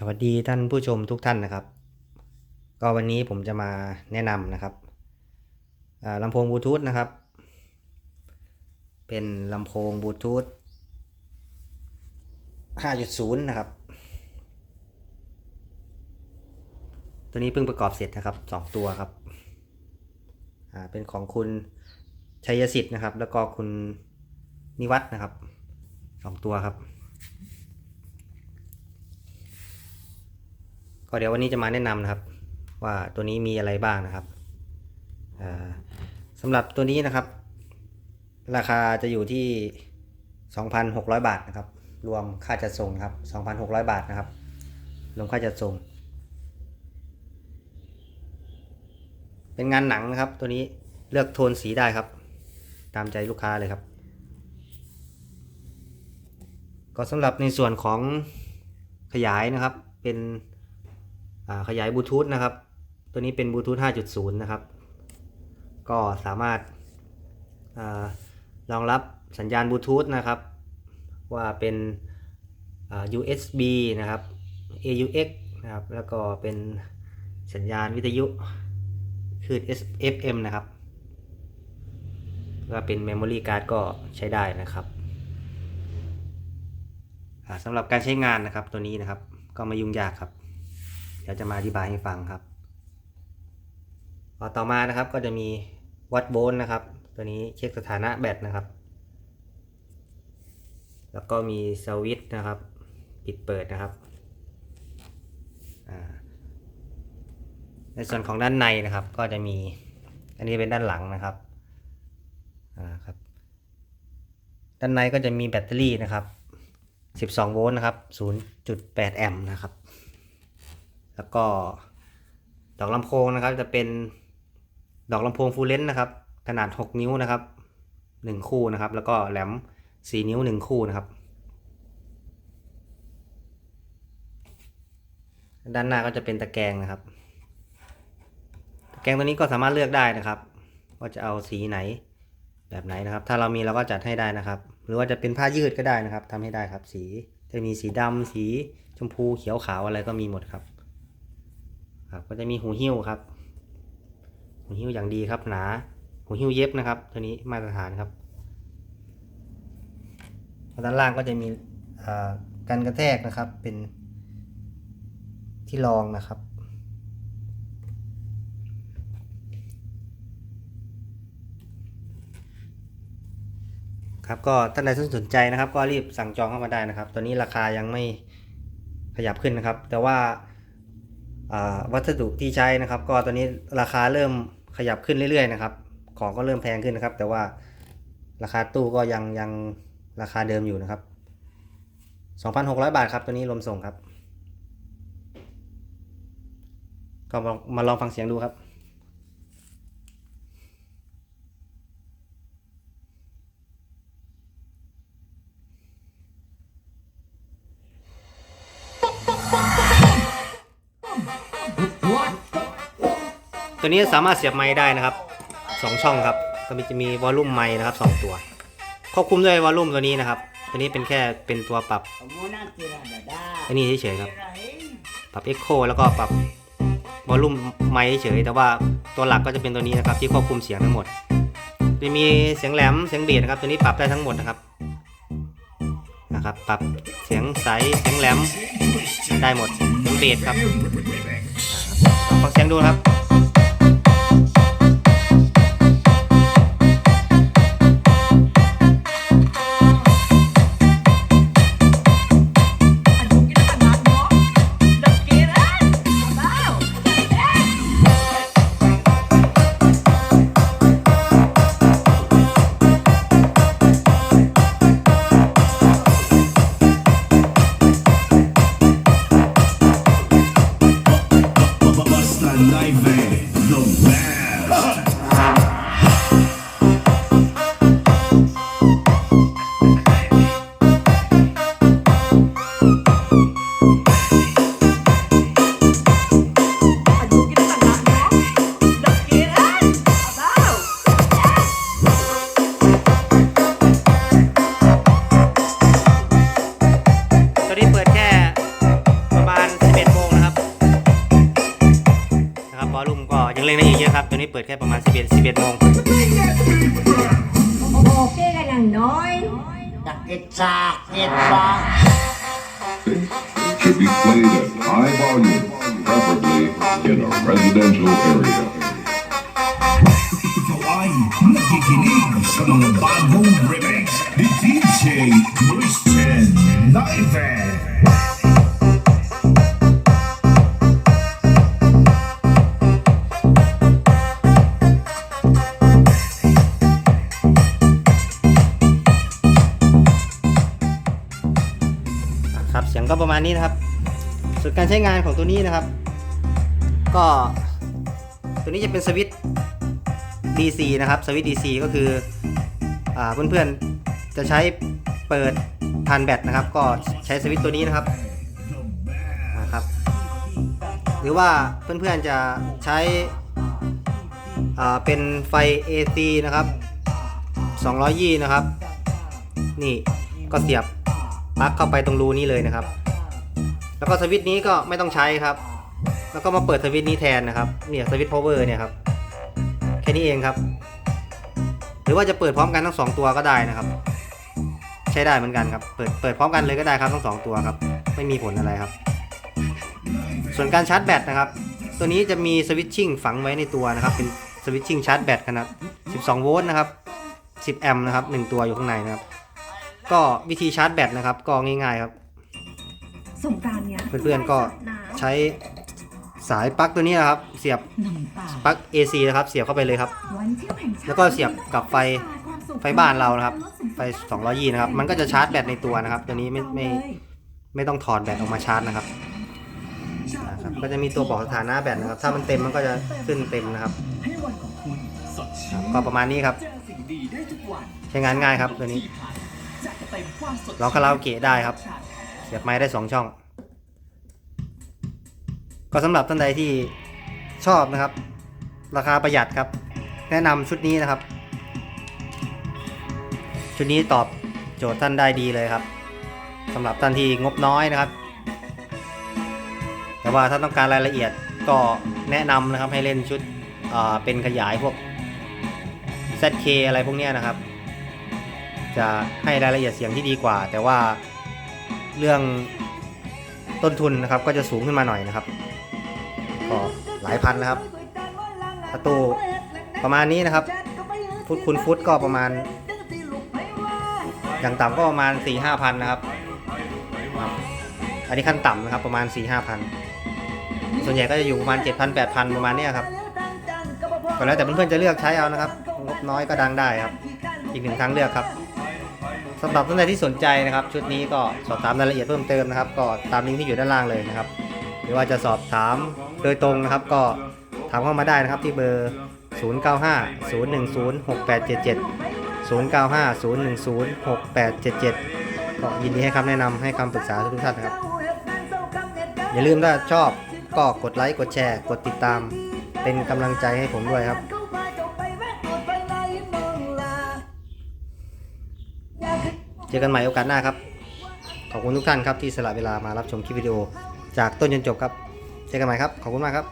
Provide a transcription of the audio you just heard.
สวัสดีท่านผู้ชมทุกท่านนะครับ ก็วันนี้ผมจะมาแนะนำนะครับลำโพงบลูทูธนะครับ เป็นลำโพงบลูทูธ5.0 นะครับ ตัวนี้เพิ่งประกอบเสร็จนะครับ 2 ตัวครับเป็นของคุณชัยสิทธิ์นะครับ แล้วก็คุณนิวัฒน์นะครับ 2 ตัวครับ ก็เดี๋ยววันนี้จะมาแนะนำนะครับ ว่าตัวนี้มีอะไรบ้างนะครับสำหรับตัวนี้นะครับ ราคาจะอยู่ที่ 2,600 บาทนะครับ รวมค่าจัดส่งครับ 2,600 บาทนะครับ รวมค่าจัดส่ง เป็นงานหนังนะครับ ตัวนี้เลือกโทนสีได้ครับ ตามใจลูกค้าเลยครับ ก็สำหรับในส่วนของขยายนะครับ เป็น ขยายบลูทูธนะครับ ตัวนี้เป็นบลูทูธ5.0 นะครับ ก็สามารถรองรับสัญญาณบลูทูธนะครับ ว่าเป็น USB นะครับ AUX นะครับ แล้วก็เป็นสัญญาณวิทยุคลื่น FM นะครับก็เป็น Memory Card ก็ใช้ได้นะครับสำหรับการใช้งานนะครับตัวนี้นะครับ ก็ไม่ยุ่งยากครับ ดี๋ยวจะมาอธิบายให้ฟังครับต่อมานะครับก็จะมีวัดโวลต์นะครับ ตัวนี้เช็คสถานะแบตนะครับ แล้วก็มีสวิตช์นะครับ ปิดเปิดนะครับในส่วนของด้านในนะครับ ก็จะมี อันนี้เป็นด้านหลังนะครับอ่าครับ ด้านในก็จะมีแบตเตอรี่นะครับ 12 โวลต์นะครับ 0.8 แอมป์นะครับ แล้วก็ดอกลำโพงนะครับ จะเป็นดอกลำโพงฟูลเลนส์นะครับ ขนาด 6 นิ้วนะครับ 1 คู่นะครับ แล้วก็แหลม 4 นิ้ว 1 คู่นะครับ ด้านหน้าก็จะเป็นตะแกรงนะครับ ตะแกรงตัวนี้ก็สามารถเลือกได้นะครับว่าจะเอาสีไหนแบบไหนนะครับ ถ้าเรามีเราก็จัดให้ได้นะครับ หรือว่าจะเป็นผ้ายืดก็ได้นะครับทำให้ได้ครับ สีจะมีสีดำสีชมพูเขียวขาวอะไรก็มีหมดครับ ครับก็จะมีหูหิ้วครับ หูหิ้วอย่างดีครับหนาหูหิ้วเย็บนะครับตัวนี้มาตรฐานครับด้านล่างก็จะมีการกระแทกนะครับเป็นที่รองนะครับ ครับก็ท่านใดสนใจนะครับ ก็รีบสั่งจองเข้ามาได้นะครับ ตัวนี้ราคายังไม่ขยับขึ้นนะครับ แต่ว่า วัสดุที่ใช้นะครับ ก็ตอนนี้ราคาเริ่มขยับขึ้นเรื่อยๆนะครับ ของก็เริ่มแพงขึ้นนะครับ แต่ว่าราคาตู้ก็ยังยังราคาเดิมอยู่นะครับ 2,600 บาทครับตัวนี้รวมส่งครับ ก็มามาลองฟังเสียงดูครับ ตัวนี้สามารถเสียบไม้ได้นะครับสองช่องครับ ก็มีจะมีวอลลุ่มไม้นะครับสองตัว ควบคุมด้วยวอลลุ่มตัวนี้นะครับ ตัวนี้เป็นแค่เป็นตัวปรับอันนี้เฉยๆครับ ปรับเอ็กโคแล้วก็ปรับวอลลุ่มไม้เฉยแต่ว่าตัวหลักก็จะเป็นตัวนี้นะครับ ที่ควบคุมเสียงทั้งหมด จะมีเสียงแหลมเสียงเบสนะครับ ตัวนี้ปรับได้ทั้งหมดนะครับ นะครับ ปรับเสียงใสเสียงแหลมได้หมดเสียงเบสครับลองฟังเสียงดูครับ นี้เปิดแค่ประมาณ 11 11โมงโอเคกันอย่างน้อยอยากกินชากินบ้าง should be played at high volume, preferably in a residential area. Ikaw ay nakikinig sa mga bagong remix ni DJ ประมาณนี้นะครับ ส่วนการใช้งานของตัวนี้นะครับ ก็ตัวนี้จะเป็นสวิตช์ DC นะครับสวิตช์ DC ก็คืออ่าเพื่อนๆจะใช้เปิดผ่านแบตนะครับ ก็ใช้สวิตช์ตัวนี้นะครับนะครับ หรือว่าเพื่อนๆจะใช้อ่าเป็นไฟ AC นะครับ200ยี่นะครับ นี่ก็เสียบปลั๊กเข้าไปตรงรูนี้เลยนะครับ แล้วก็สวิตช์นี้ก็ไม่ต้องใช้ครับ แล้วก็มาเปิดสวิตช์นี้แทนนะครับเนี่ยสวิตช์พาวเวอร์เนี่ยครับแค่นี้เองครับ หรือว่าจะเปิดพร้อมกันทั้งสองตัวก็ได้นะครับ ใช้ได้เหมือนกันครับเปิดเปิดพร้อมกันเลยก็ได้ครับทั้งสองตัวครับ ไม่มีผลอะไรครับ ส่วนการชาร์จแบตนะครับ ตัวนี้จะมีสวิตชิ่งฝังไว้ในตัวนะครับ เป็นสวิตชิ่งชาร์จแบตขนาด12 โวลต์นะครับ 10 แอมป์นะครับ 1 ตัวอยู่ข้างในนะครับ ก็วิธีชาร์จแบตนะครับ ก็ง่ายๆครับสงกรา เนี้ยเพื่อนๆก็ใช้สายปลั๊กตัวนี้นะครับ เสียบน้ำตาปลั๊ก AC นะครับ เสียบเข้าไปเลยครับวันเที่ยวแห่งชาติแล้วก็เสียบกับไฟไฟบ้านเรานะครับ ไฟ200ยี่นะครับ มันก็จะชาร์จแบตในตัวนะครับ ตัวนี้ไม่ไม่ไม่ต้องถอดแบตออกมาชาร์จนะครับนะครับ ก็จะมีตัวบอกสถานะแบตนะครับ ถ้ามันเต็มมันก็จะขึ้นเต็มนะครับให้วันของคุณสดชื่ครับนก็ประมาณนี้ครับเจอสิ่งดีได้ทุกวันใช้งานง่ายครับตัวนี้จัดเต็มความสดร้องคาราโอเกะได้ครับ เสียบไม้ได้ 2 ช่อง ก็สำหรับท่านใดที่ชอบนะครับ ราคาประหยัดครับ แนะนำชุดนี้นะครับ ชุดนี้ตอบโจทย์ท่านได้ดีเลยครับสำหรับท่านที่งบน้อยนะครับ แต่ว่าถ้าต้องการรายละเอียดก็แนะนำนะครับให้เล่นชุดเป็นขยายพวก ZK อะไรพวกนี้นะครับ จะให้รายละเอียดเสียงที่ดีกว่า แต่ว่าเรื่องต้นทุนนะครับก็จะสูงขึ้นมาหน่อยนะครับ ก็หลายพันนะครับประตูประมาณนี้นะครับ ฟุตคูณฟุตก็ประมาณ อย่างต่ำก็ประมาณ4ี่ห้าพันนะครับครับ อันนี้ขั้นต่ำนะครับประมาณ4ี่ห้าพันส่วนใหญ่ก็จะอยู่ประมาณ 7 0 0 0 8 0 0 ประมาณนี้ครับก็แล้วแต่เพื่อนๆจะเลือกใช้เอานะครับงบน้อยก็ดังได้ครับ อีกหนึ่งทางเลือกครับสำหรับท่านใดที่สนใจนะครับ ชุดนี้ก็สอบถามรายละเอียดเพิ่มเติมนะครับ ก็ตามลิงก์ที่อยู่ด้านล่างเลยนะครับ หรือว่าจะสอบถาม โดยตรงนะครับก็ถามเข้ามาได้นะครับที่เบอร์ 095 010 6877 095 010 6877 ก็ยินดีให้คำแนะนำให้คำปรึกษาทุกท่านนะครับ อย่าลืมถ้าชอบก็กดไลค์กดแชร์ กดติดตาม เป็นกำลังใจให้ผมด้วยครับเจอกันใหม่โอกาสหน้าครับ ขอบคุณทุกท่านครับที่สละเวลามารับชมคลิปวิดีโอ จากต้นจนจบครับ เจอกันใหม่ครับ ขอบคุณมากครับ